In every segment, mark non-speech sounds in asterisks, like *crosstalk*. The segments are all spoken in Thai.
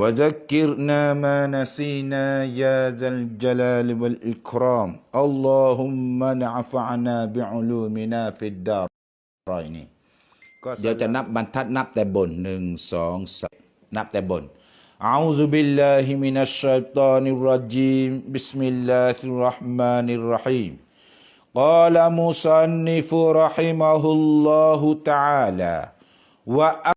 وذكرنا ما نسينا يا ذا الجلال والإكرام اللهم نفعنا بعلومنا في الدارين *laughs* เดี๋ยวจะนับบรรทัดนับแต่บนหนึ่งสองสามนับแต่บน أعوذ بالله من الشيطان الرجيم بسم الله الرحمن الرحيم قال مصنف رحمه الله تعالى وأما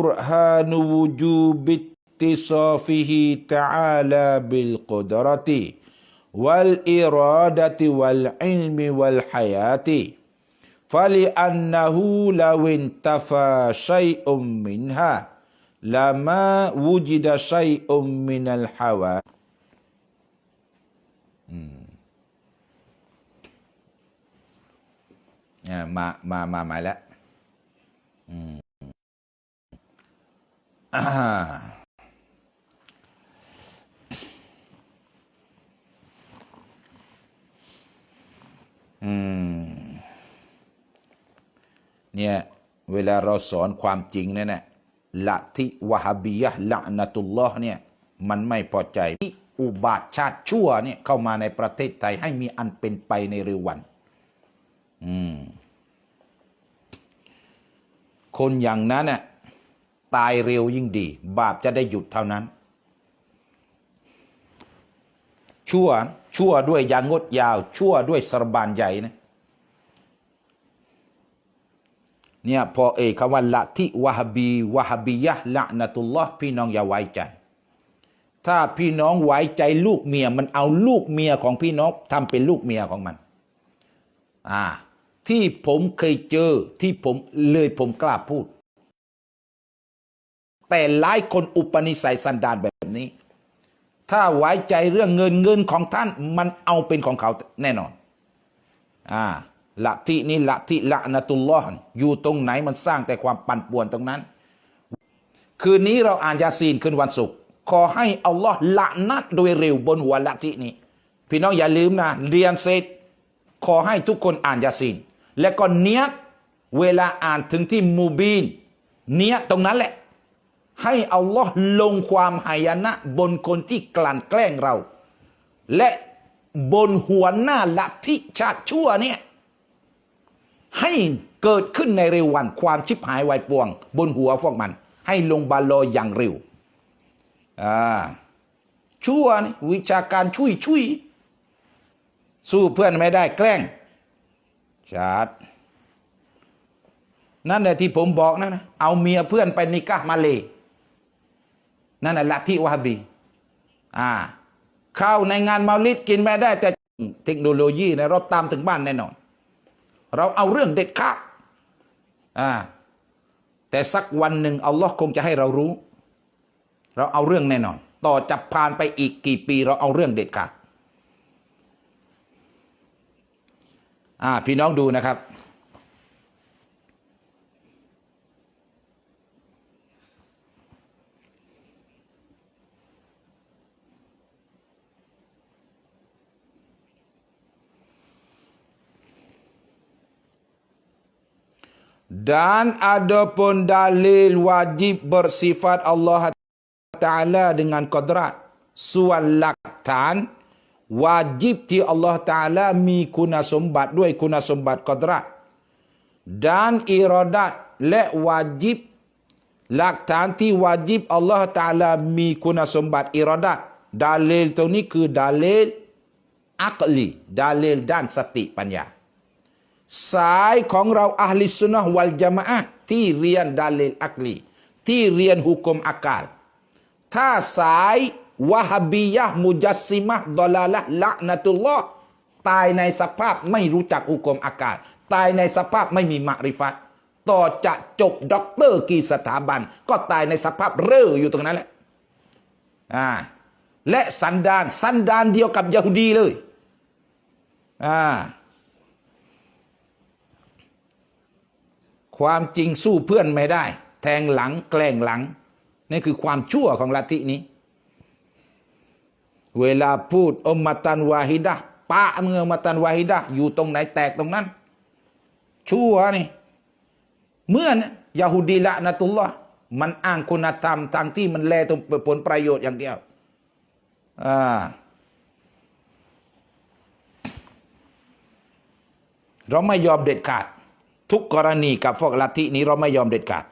برهان وجوب اتصافه تعالى بالقدرة والإرادة والعلم والحياة. فلأنه لو انتفى شيء منها لما وجد شيء من الحوادث ما ما ما ما لا อืม เนี่ย เวลาเราสอนความจริงเนี่ยนะละทิวะฮบียะละนะตุลลอฮ์เนี่ย มันไม่พอใจที่อุบาทชาติชั่วเนี่ยเข้ามาในประเทศไทยให้มีอันเป็นไปในเร็ววัน อืม คนอย่างนั้นน่ะ ตายเร็วยิ่งดี บาปจะได้หยุดเท่านั้น ชั่วชั่วด้วยยางงดยาว ชั่วด้วยสรบานใหญ่นะเนี่ยพอเอกคำว่าละทิวะฮบีวะฮบียะละนะตุลลอฮ์พี่น้องอย่าไว้ใจ ถ้าพี่น้องไว้ใจลูกเมีย มันเอาลูกเมียของพี่น้องทำเป็นลูกเมียของมัน อ่า ที่ผมเคยเจอที่ผมเลยผมกล้าพูด แต่หลายคนอุปนิสัยสันดานแบบนี้ ถ้าไว้ใจเรื่องเงินเงินของท่านมันเอาเป็นของเขาแน่นอนอ่าละทินี้ละทิละนตุลลอฮ์อยู่ตรงไหนมันสร้างแต่ความปั่นป่วนตรงนั้น คืนนี้เราอ่านยาซีนคืนวันศุกร์ขอให้อัลลอฮ์ละนัดโดยเร็วบนหัวละทินี้ พี่น้องอย่าลืมนะ เรียนเสร็จ ขอให้ทุกคนอ่านยาซีน และก็เนียดเวลาอ่านถึงที่มูบีน เนียดตรงนั้นแหละ ให้อัลลอฮ์ลงความหายนะบนคนที่กลั่นแกล้งเรา และบนหัวหน้าลัทธิชาติชั่วเนี่ยให้เกิดขึ้นในเร็ววันความชิบหายวายป่วง บนหัวพวกมัน ให้ลงบาลอยอย่างเร็วอ่าชั่วนี่วิชาการช่วยช่วยสู้เพื่อนไม่ได้แกล้งชาดนั่นแหละที่ผมบอกนะนะเอาเมียเพื่อนไปนิกะห์มาเลย นั่นแหละลัทธิวะฮบีอ่าเข้าในงานมาลิดกินไม่ได้ แต่เทคโนโลยีนะเราตามถึงบ้านแน่นอน เราเอาเรื่องเด็ดขาดอ่าแต่สักวันหนึ่งอัลลอฮ์คงจะให้เรารู้ เราเอาเรื่องแน่นอน ต่อจับผ่านไปอีกกี่ปี เราเอาเรื่องเด็ดขาดอ่าพี่น้องดูนะครับ Dan adapun dalil wajib bersifat Allah Ta'ala dengan kodrat. Soal laktan, wajib ที่ Allah Ta'ala มีคุณสมบัติด้วยคุณสมบัติกดรัตด้านอิรอดัตและวาจิบหลักฐานที่วาจิบ Allah Ta'ala มีคุณสมบัติอิรอดัตดา สายของเราอัลลิสุนนะห์วัลจามะอะที่เรียนดาลิลอักลีที่เรียนหุกมอากาศถ้าสายวะฮบียะมุจัสซิมะดอลาละละนะตุลลอฮ์ตายในสภาพไม่รู้จักหุกมอากาศ ตายในสภาพไม่มีมะริฟัตต่อจะจบด็อกเตอร์กี่สถาบัน ก็ตายในสภาพเร่ออยู่ตรงนั้นแหละอ่าและสันดาน สันดานเดียวกับยะฮูดีเลยอ่า ความจริงสู้เพื่อนไม่ได้ แทงหลังแกล้งหลังนี่คือความชั่วของลัทธินี้ เวลาพูดอมมาตันวาฮิดะปะเมืองมาตันวาฮิดะอยู่ตรงไหนแตกตรงนั้น ชั่วนี่เมื่อนยาฮูดีละนะตุลลอฮ์มันอ้างคุณธรรมทางที่มันแลตรงผลประโยชน์อย่างเดียวอ่าเราไม่ยอมเด็ดขาด ทุกกรณีกับพวกลัทธินี้เราไม่ยอมเด็ดขาด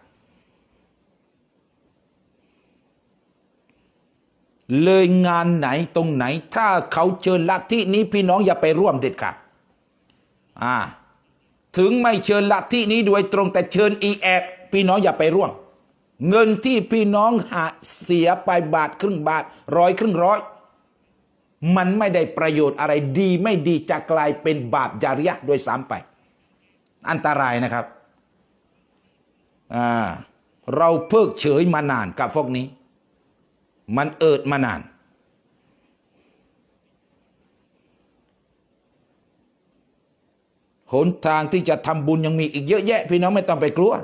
เลยงานไหนตรงไหน ถ้าเขาเชิญลัทธินี้พี่น้องอย่าไปร่วมเด็ดขาดอ่าถึงไม่เชิญลัทธินี้โดยตรงแต่เชิญอีแอบพี่น้องอย่าไปร่วม เงินที่พี่น้องหาเสียไปบาทครึ่งบาทร้อยครึ่งร้อยมันไม่ได้ประโยชน์อะไรดีไม่ดีจะกลายเป็นบาปจาริยะห์โดยสามไป อันตรายนะครับเราเพิกเฉยมานานกับพวกนี้ มันเอิดมานาน หนทางที่จะทำบุญยังมีอีกเยอะแยะ พี่น้องไม่ต้องไปกลัว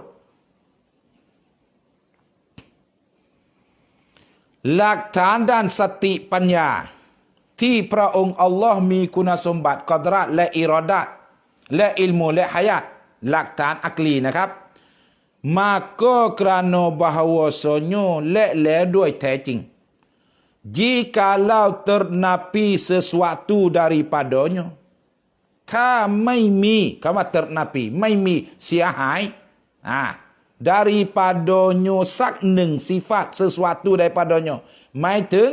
หลักฐานด้านสติปัญญา ที่พระองค์อัลลอฮ์มีคุณสมบัติกอดรัตและอิรอดาตและอิลมูและฮายาต หลักฐานอักลีนะครับ maka kerana bahawasanya lek-lek dua tai jing jikalau ternapi sesuatu daripadanya ถ้าไม่มีคำว่า ternapi ไม่มีเสียหายอ่า daripadanya สักหนึ่งสิฟาต sesuatu daripadanya หมายถึง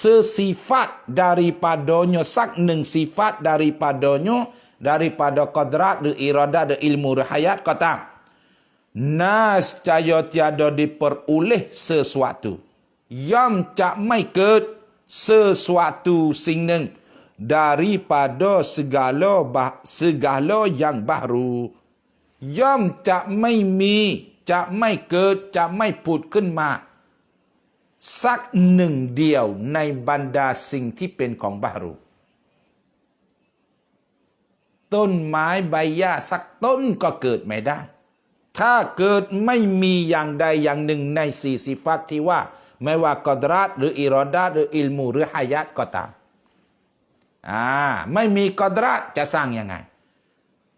sesifat daripadanya สักหนึ่งสิฟาต daripadanya daripada qadrat หรือ iradat หรือ ilmu หรือ hayat ก็ตาม Nascaya tiada diperoleh sesuatu yang จะไม่เกิด sesuatu สิ่งหนึ่ง daripada segala bah, segala yang baru ย่อมจะไม่มีจะไม่เกิดจะไม่ผุดขึ้นมาสักหนึ่งเดียวในบรรดาสิ่งที่เป็นของบารู ต้นไม้ใบหญ้าสักต้นก็เกิดไม่ได้ ถ้าเกิดไม่มีอย่างใดอย่างหนึ่งในสี่สิฟัตที่ว่า ไม่ว่ากอดรัตหรืออิรอดาหรืออิลมูหรือฮายัตก็ตามอ่าไม่มีกอดรัตจะสร้างยังไง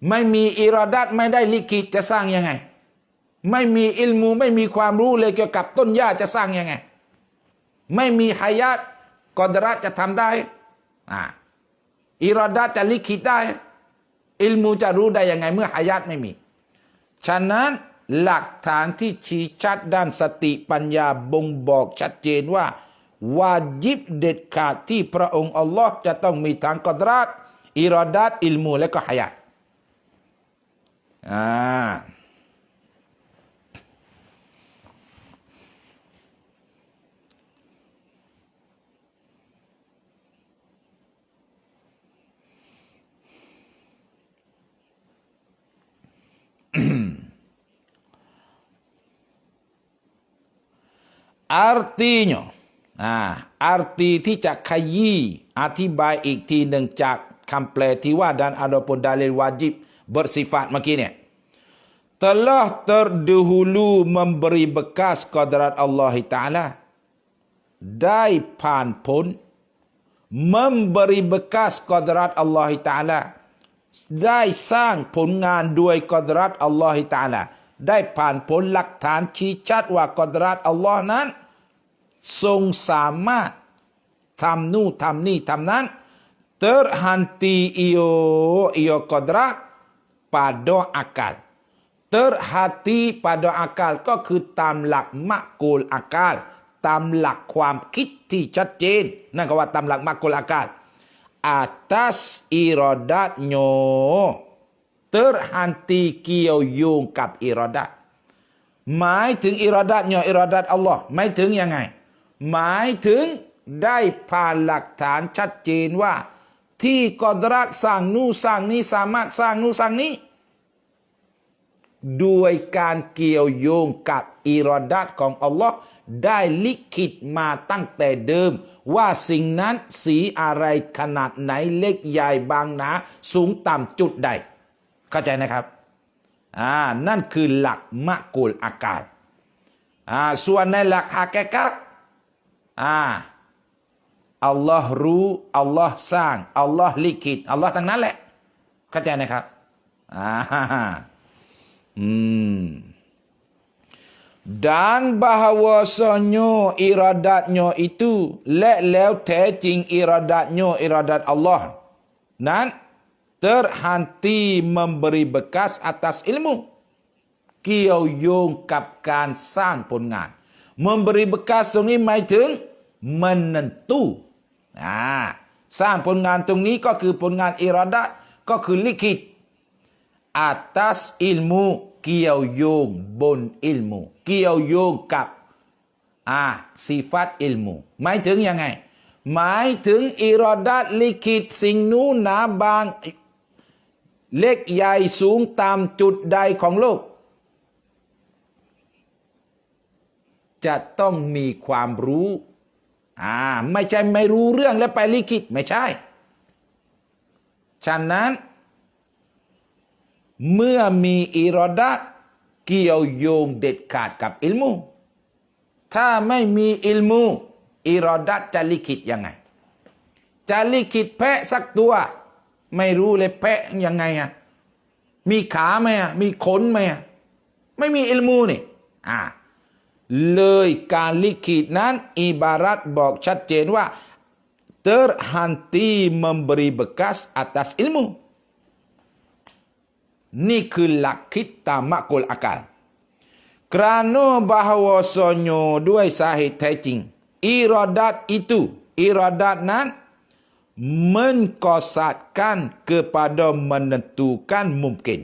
ไม่มีอิรอดัตไม่ได้ลิขิตจะสร้างยังไง ไม่มีอิลมูไม่มีความรู้เลยเกี่ยวกับต้นหญ้าจะสร้างยังไง ไม่มีฮายัตกอดรัตจะทำได้อ่าอิรอดัตจะลิขิตได้ อิลมูจะรู้ได้ยังไงเมื่อหายาตไม่มี ฉะนั้นหลักฐานที่ชี้ชัดด้านสติปัญญาบ่งบอกชัดเจนว่าวาจิบเด็ดขาดที่พระองค์อัลลอฮ์จะต้องมีทางกอดรัตอิรอดัตอิลมูและก็หายาตอ่า *clears throat* artinya อ่า arti ที่จะขยี้อธิบายอีกทีหนึ่งจากคำแปลที่ว่าdan adapun dalil wajib bersifat เมื่อกี้เนี่ย telah terdahulu memberi bekas qadrat Allah Ta'ala ได้ผ่านพ้น memberi bekas qadrat Allah Ta'ala ได้สร้างผลงานด้วยกอดรัตอัลลอฮฺตาลาได้ผ่านผลหลักฐานชี้ชัดว่ากอดรัตอัลลอฮ์นั้น ทรงสามารถทำนู่นทำนี่ทำนั้น terhenti iyo iyo kodrat pada akal terhati pada akal ก็คือตามหลักมะกูลอากาลตามหลักความคิดที่ชัดเจน นั่นก็ว่าตามหลักมะกูลอากาล atas iradatnya terhenti เกี่ยวโยงกับอิรอดัตหมายถึงอิรอดัตเนี่ยอิรอดัตอัลลอฮ์หมายถึงยังไง หมายถึงได้ผ่านหลักฐานชัดเจนว่า ที่กอดรัตสร้างนู่สร้างนี้สามารถสร้างนู่สร้างนี้ด้วยการเกี่ยวโยงกับอิรอดัตของอัลลอฮ์ ได้ลิขิตมาตั้งแต่เดิม ว่าสิ่งนั้นสีอะไรขนาดไหนเล็กใหญ่บางหนา สูงต่ำจุดใด เข้าใจนะครับอ่านั่นคือหลักมะกุลอากาศอ่าส่วนในหลักฮากกะอ่าอัลลอฮ์รู้อัลลอฮ์สร้างอัลลอฮ์ลิขิตอัลลอฮ์ทั้งนั้นแหละ เข้าใจนะครับอ่า Hmm. Dan bahawasanya iradatnya itu letแล้วแท้จริง iradatnya iradat Allah dan terhenti memberi bekas atas ilmu เกี่ยวโยงกับการสร้างผลงาน memberi bekas ตรงนี้หมายถึง menentu อ่าสร้างผลงานตรงนี้ก็คือผลงานอิราดะก็คือลิขิต atas ilmu เกี่ยวโยงบนอิลมู เกี่ยวโยงกับอ่าสิฟัตอิลมูหมายถึงยังไง หมายถึงอิรอดัตลิขิตสิ่งนู้นหนาบาง เล็กใหญ่สูงตามจุดใดของโลก จะต้องมีความรู้อ่าไม่ใช่ไม่รู้เรื่องแล้วไปลิขิตไม่ใช่ ฉะนั้น เมื่อมีอิรอดะเกี่ยวโยงเด็ดขาดกับอิลมู ถ้าไม่มีอิลมูอิรอดะจะลิขิตยังไง จะลิขิตแพะสักตัว ไม่รู้เลยแพะยังไงอะมีขาไหมอะมีขนไหมอะไม่มีอิลมูนี่อ่าเลยการลิขิตนั้น อิบารัตบอกชัดเจนว่า terhenti memberi bekas atas ilmu นี่คือหลักคิดตามมะกุลอาการกราโนบาฮวสโยด้วยสาเหตุแท้จริงอิรอดัต itu อิรอดัตนั้น mengkosatkan kepada menentukan mungkin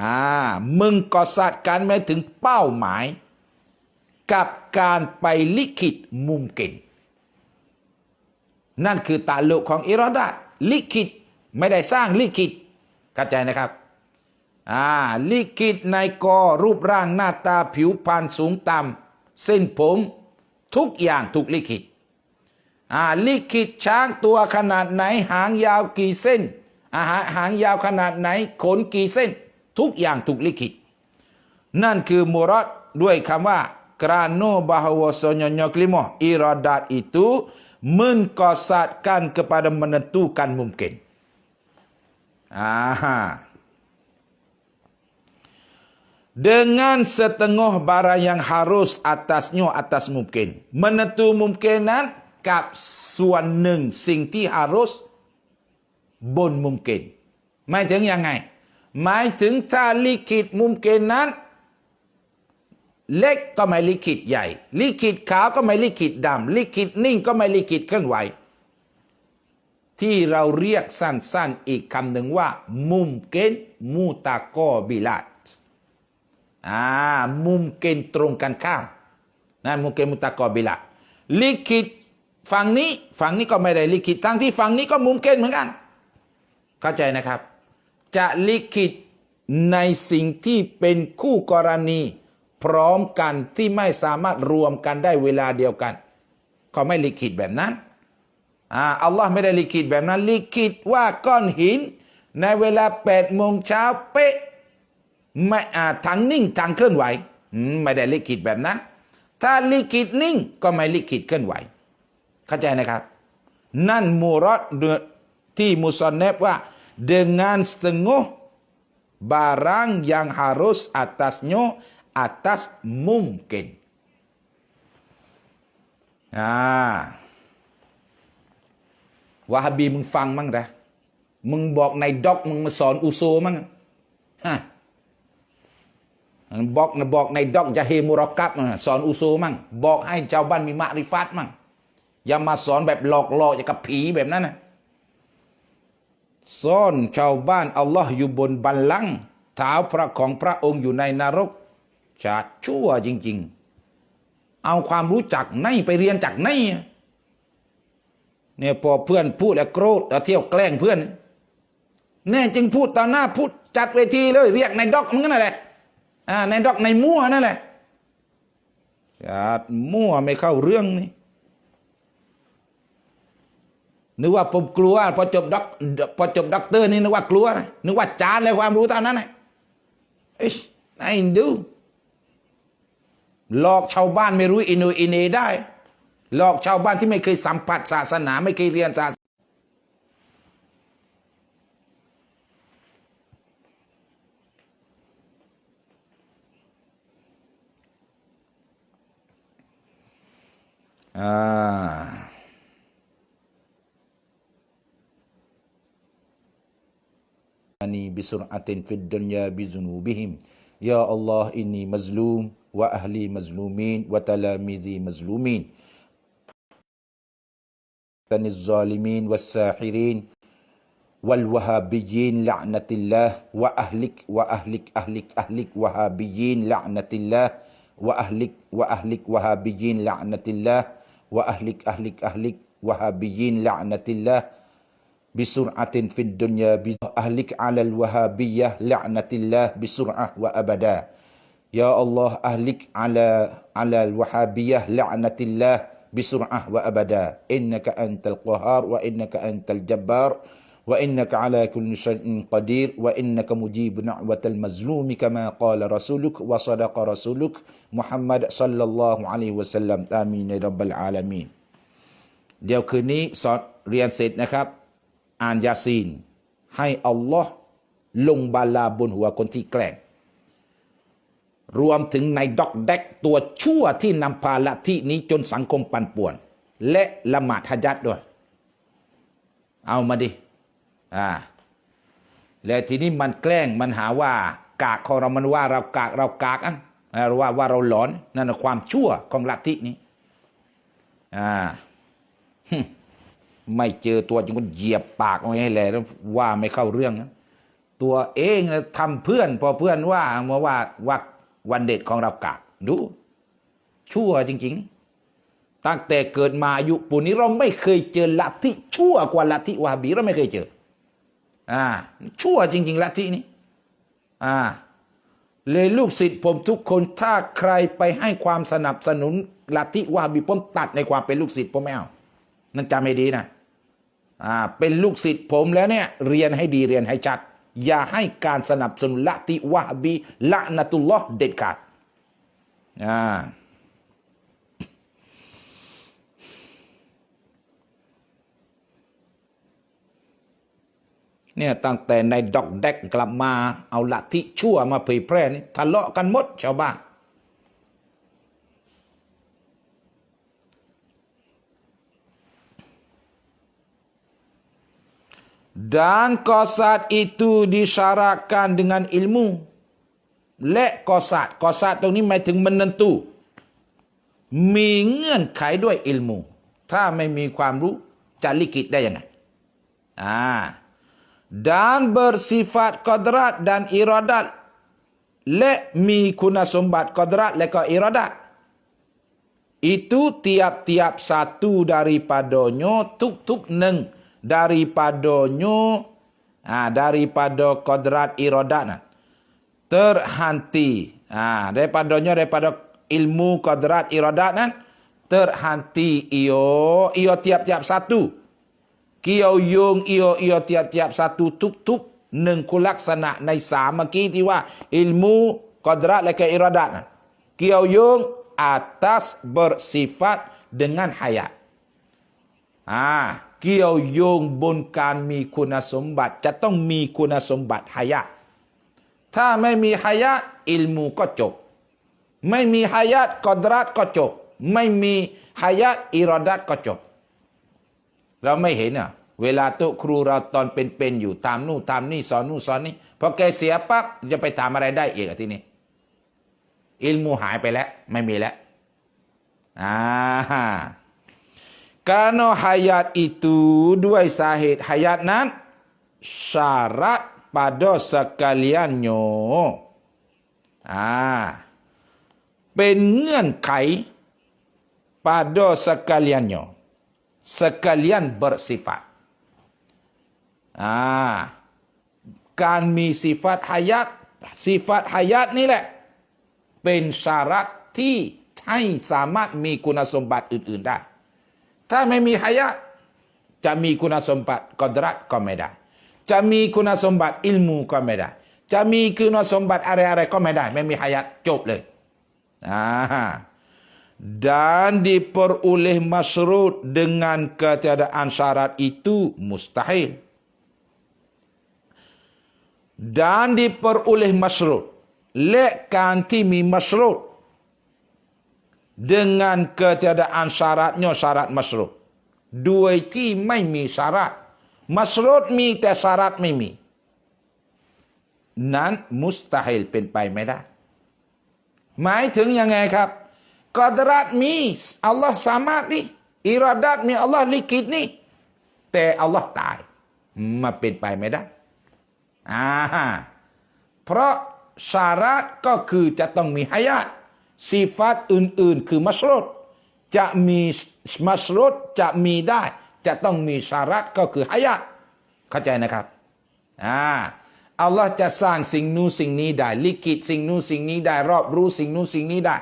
อ่า mengkosatkan หมายถึงเป้าหมาย กับการไปลิขิตมุมเก่งนั่นคือตาลุกของอิรอดะห์ลิขิตไม่ได้สร้างลิขิตเข้าใจนะครับ อ่าลิขิตในกอรูปร่างหน้าตาผิวพรรณสูงต่ำเส้นผมทุกอย่างถูกลิขิตอ่าลิขิตช้างตัวขนาดไหนหางยาวกี่เส้นอาหารหางยาวขนาดไหนขนกี่เส้น ทุกอย่างถูกลิขิต นั่นคือมุรอดด้วยคำว่า kerana bahawasanya kelima iradat itu mengkosatkan kepada menentukan mungkin. Aha. Dengan setengah barang yang harus atasnya atas mungkin. Menentu mungkinan กับส่วนหนึ่งสิ่งที่ฮารุสบนมุมเกนหมายถึงยังไงหมายถึงถ้าลิขิตมุมเกนนั้นเล็กก็ไม่ลิขิตใหญ่ ลิขิตขาวก็ไม่ลิขิตดำ ลิขิตนิ่งก็ไม่ลิขิตเคลื่อนไหว ที่เราเรียกสั้นๆอีกคำหนึ่งว่า มุมเกนมูตาโกบิลัด มเกนตรงกันข้ามนั่นมุมเกนมุตาโกบิลัดลิขิตฝั่งนี้ฝั่งนี้ก็ไม่ได้ลิขิตทั้งที่ฝั่งนี้ก็มุมเกนเหมือนกัน เข้าใจนะครับ จะลิขิตในสิ่งที่เป็นคู่กรณี พร้อมกันที่ไม่สามารถรวมกันได้เวลาเดียวกัน ก็ไม่ลิขิตแบบนั้นอ่าอัลลอฮ์ไม่ได้ลิขิตแบบนั้น ลิขิตว่าก้อนหิน ในเวลาแปดโมงเช้าเป๊ะ ไม่ทางนิ่งทางเคลื่อนไหวไม่ได้ลิขิตแบบนั้น ถ้าลิขิตนิ่งก็ไม่ลิขิตเคลื่อนไหว เข้าใจนะครับ นั่นมูรอดที่มุสอนเนบว่า dengan setengah barang yang harus atasnya atas mungkin อ่าวาฮบีมึงฟังมั่งแต่มึงบอกในด็อกมึงมาสอนอุโซมั่งฮะ บอกนะบอกในด็อกจะเฮมุรอกับสอนอุโซมั่งบอกให้ชาวบ้านมีมะริฟัตมั่งอย่ามาสอนแบบหลอกหลอกอย่างกับผีแบบนั้นนะซ่อนชาวบ้านอัลลอฮ์อยู่บนบัลลังก์เท้าพระของพระองค์อยู่ในนรกชาชั่วจริง ๆ เอาความรู้จักไหนไปเรียนจากไหนเนี่ยพอเพื่อนพูดแล้วโกรธแล้วเที่ยวแกล้งเพื่อนแน่จริงพูดต่อหน้าพูดจัดเวทีเลย เรียกในด็อกมันก็นั่นแหละ อ่าในดอกในมั่วนั่นแหละจัดมั่วไม่เข้าเรื่องนี่นึกว่าผมกลัวพอจบด็อกพอจบด็อกเตอร์นี่นึกว่ากลัวนะนึกว่าจานเลยความรู้เท่านั้นนะเอ้ยไอ้ดูหลอกชาวบ้านไม่รู้อินโนอินเนได้ หลอกชาวบ้านที่ไม่เคยสัมผัสศาสนา ไม่เคยเรียนศาสนา อ่า أني بسرعة في الدنيا بذنوبهم. يا الله إني مظلوم وأهلي مظلومين وتلاميذي مظلومين. الظالمين والساحرين والوهابيين لعنة الله وأهلك وأهلك أهلك أهلك وهابيين لعنة الله وأهلك وأهلك وهابيين لعنة الله. وأهلك أهلك أهلك. وهابيين لعنة الله بسرعة في الدنيا. أهلك على الوهابية لعنة الله بسرعة وأبدا. يا الله أهلك على على الوهابية لعنة الله بسرعة وأبدا. إنك أنت القهار وإنك أنت الجبار. وإنك على كل شيء قدير وإنك مجيب دعوة المظلوم كما قال رسولك وصدق رسولك محمد صلى الله عليه وسلم آمين يا رب العالمين เดี๋ยวคืนนี้สอนเรียนเสร็จนะครับ อ่านยาซีน ให้อัลลอฮ์ลงบาลาบนหัวคนที่แกล้ง รวมถึงในดอกแดกตัวชั่วที่นำพาละที่นี้จนสังคมปั่นป่วน และละหมาดฮะจัดด้วย เอามาดิ อ่าแล้วทีนี้มันแกล้งมันหาว่ากากของเรามันว่าเรากากเรากากอันเราว่าว่าเราหลอนนั่นความชั่วของลัทธินี้อ่าไม่เจอตัวจริงก็เหยียบปากเอาไว้ให้แลแล้วว่าไม่เข้าเรื่องนะตัวเองนะทำเพื่อน พอเพื่อนว่ามาว่าว่าวันเด็ดของเรากากดู ชั่วจริง ๆ ตั้งแต่เกิดมาอายุปุนนี้เราไม่เคยเจอลัทธิชั่วกว่าลัทธิวาฮาบีเราไม่เคยเจอ อ่าชั่วจริง ๆลัทธินี้อ่าเลยลูกศิษย์ผมทุกคนถ้าใครไปให้ความสนับสนุนลัทธิวาบีผมตัดในความเป็นลูกศิษย์ผมไม่เอานั่นจำให้ดีนะอ่าเป็นลูกศิษย์ผมแล้วเนี่ยเรียนให้ดีเรียนให้ชัด อย่าให้การสนับสนุนละติวะฮาบีละนตุลลอฮ์เด็ดขาดอ่า เนี่ยตั้งแต่ในดอกแดกกลับมาเอาละทิชั่วมาเผยแพร่นี่ทะเลาะกันหมดชาวบ้าน Dan kosat itu disyaratkan dengan ilmu. Lek kosat. Kosat ตรงนี้หมายถึง menentu มีเงื่อนไขด้วยอิลมู ถ้าไม่มีความรู้จะลิกิตได้ยังไงอ่า dan bersifat kodrat dan iradat และมีคุณสมบัติกอดรัตและก็อิราดัต itu tiap-tiap satu daripadanya tuk-tuk neng daripadanya ah daripada kodrat iradat nah, terhenti ah daripadanya daripada ilmu kodrat iradat nah, terhenti iyo iyo tiap-tiap satu เกี่ยวโยงเอียวเอียวเทียบเทียบสาตุทุกทุกๆหนึ่งคุณลักษณะในสามเมื่อกี้ที่ว่า อิลมูกอดระและก็อิรดะนะเกี่ยวโยง atas bersifat dengan haya อ่าเกี่ยวโยงบนการมีคุณสมบัติ จะต้องมีคุณสมบัติ hayat ถ้าไม่มี hayat อิลมูก็จบ ไม่มี hayat กอดรัตก็จบ ไม่มี hayat อิราดัตก็จบ เราไม่เห็นอะเวลาโต๊ะครูเราตอนเป็นๆอยู่ตามนู่นตามนี่สอนนู่นสอนนี่พอแกเสียปั๊บจะไปทำอะไรได้อีกอะทีนี้อิลมูหายไปแล้ว ไม่มีแล้วอ่า karena hayat itu ด้วยสาเหตุ hayat นั้น syarat pada sekaliannya. Ah. เป็นเงื่อนไข pada sekaliannya. Sekalian bersifat. Ah. การมีสิฟัตฮายาตสิฟัตฮายาตนี่แหละ เป็นสาระที่ให้สามารถมีคุณสมบัติอื่น ๆได้ ถ้าไม่มีฮายาตจะมีคุณสมบัติกอดรัตก็ไม่ได้ จะมีคุณสมบัติอิลมูก็ไม่ได้ จะมีคุณสมบัติอะไรๆก็ไม่ได้ ไม่มีฮายาตจบเลยอ่า dan diperoleh masrut dengan ketiadaan syarat itu mustahil dan diperoleh masrut และการที่มีมัสรุด dengan ketiadaan syaratnya syarat masrut โดยที่ไม่มีสาระมัสรุดมีแต่สาระไม่มีนั้นมุสตาฮิลเป็นไปไม่ได้ หมายถึงยังไงครับ กอดรัตมีอัลลอฮ์สามารถนี่อิราดัตมีอัลลอฮ์ลิขิตนี่แต่อัลลอฮ์ตาย มาเป็นไปไม่ได้อ่าเพราะสาระก็คือจะต้องมีฮายาตสิฟัตอื่น ๆ คือมัสรุดจะมีมัสรุดจะมีได้ จะต้องมีสาระก็คือฮายาตเข้าใจนะครับอ่าอัลลอฮ์จะสร้างสิ่งนู้นสิ่งนี้ได้ ลิขิตสิ่งนู้นสิ่งนี้ได้ รอบรู้สิ่งนู้นสิ่งนี้ได้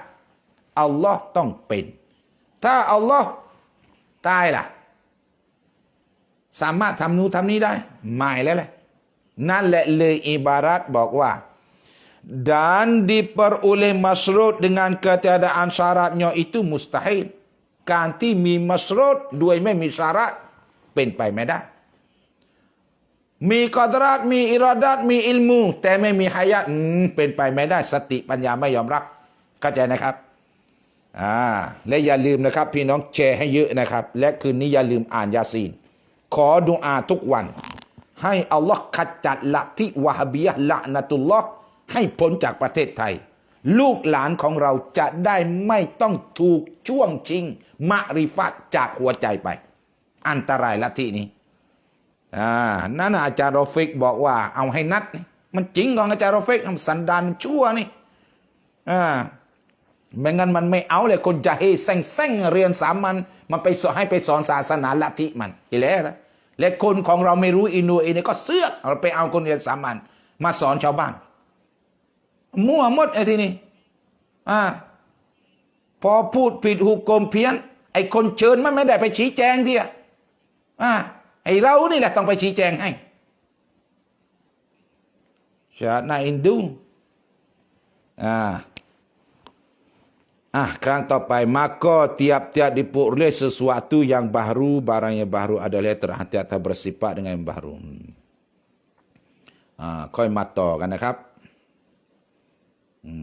อัลลอฮ์ต้องเป็น ถ้าอัลลอฮ์ตายล่ะ สามารถทำนู้นทำนี้ได้ไม่แล้วแหละนั่นแหละเลยอิบารัตบอกว่า dan diperoleh masrud dengan ketiadaan syaratnya itu mustahil การที่มีมัสรุดด้วยไม่มีสาระเป็นไปไม่ได้ มีกอดรัตมีอิราดัตมีอิลมู แต่ไม่มีฮายาตเป็นไปไม่ได้ สติปัญญาไม่ยอมรับเข้าใจนะครับ อ่าและอย่าลืมนะครับ พี่น้องแชร์ให้เยอะนะครับ และคืนนี้อย่าลืมอ่านยาซีน ขอดุอาทุกวัน ให้อัลลอฮ์ขจัดละทิวะฮบียะละนะตุลลอฮ์ให้พ้นจากประเทศไทย ลูกหลานของเราจะได้ไม่ต้องถูกช่วงชิงมะริฟัตจากหัวใจไป อันตรายละทินี้อ่านั่นอาจารย์รอฟิกบอกว่าเอาให้นัดนี่มันจริงของอาจารย์รอฟิกสันดานมันชั่วนี่อ่า ไม่งั้นมันไม่เอาเลยคนจะเฮเซ็งเซ็งเรียนสามัญมันไปสอนให้ไปสอนศาสนาละทิมันอีแล้วนะและคนของเราไม่รู้อินูอินี่ก็เสือกเราไปเอาคนเรียนสามัญมาสอนชาวบ้าน มั่วมดไอ้ที่นี่อ่าพอพูดผิดหุกกลมเพี้ยน ไอ้คนเชิญมันไม่ได้ไปชี้แจงที่อะอ่าไอ้เรานี่แหละต้องไปชี้แจงให้ชาตินาอินดูอ่า อะครั้งต่อไป maka tiap-tiap diperoleh sesuatu yang baru barang yang baru adalah terhati-hati bersifat dengan yang baru อ่าค่อยมาต่อกันนะครับอื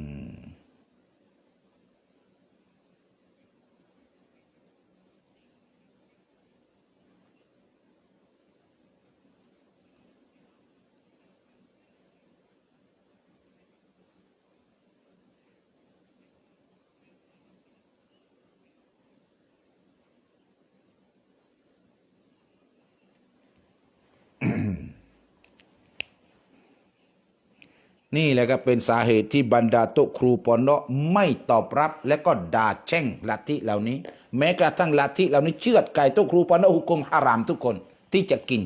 นี่แหละครับเป็นสาเหตุที่บรรดาโตครูปอนเนาะไม่ตอบรับและก็ด่าแช่งลัทธิเหล่านี้ แม้กระทั่งลัทธิเหล่านี้เชือดไก่โตครูปอนเนาะหุกมฮารามทุกคนที่จะกิน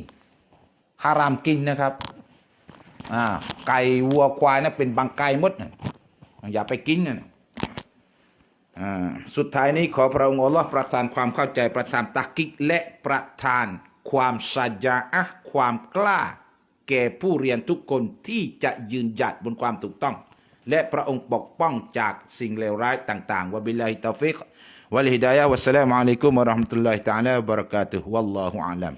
ฮารามกินนะครับอ่าไก่วัวควายนะเป็นบางไก่มดนะอย่าไปกินนะอ่าสุดท้ายนี้ขอพระองค์อัลลอฮ์ประทานความเข้าใจประทานตักกิกและประทานความสัจจะความกล้า แก่ผู้เรียนทุกคนที่จะยืนหยัดบนความถูกต้อง และพระองค์ปกป้องจากสิ่งเลวร้ายต่างๆวะบิลลาฮิตาฟิกวะลิฮิดายะวัสสลามุอะลัยกุมวะเราะห์มะตุลลอฮิตะอาลาวะบะเราะกาตุฮ์วัลลอฮุอาลัม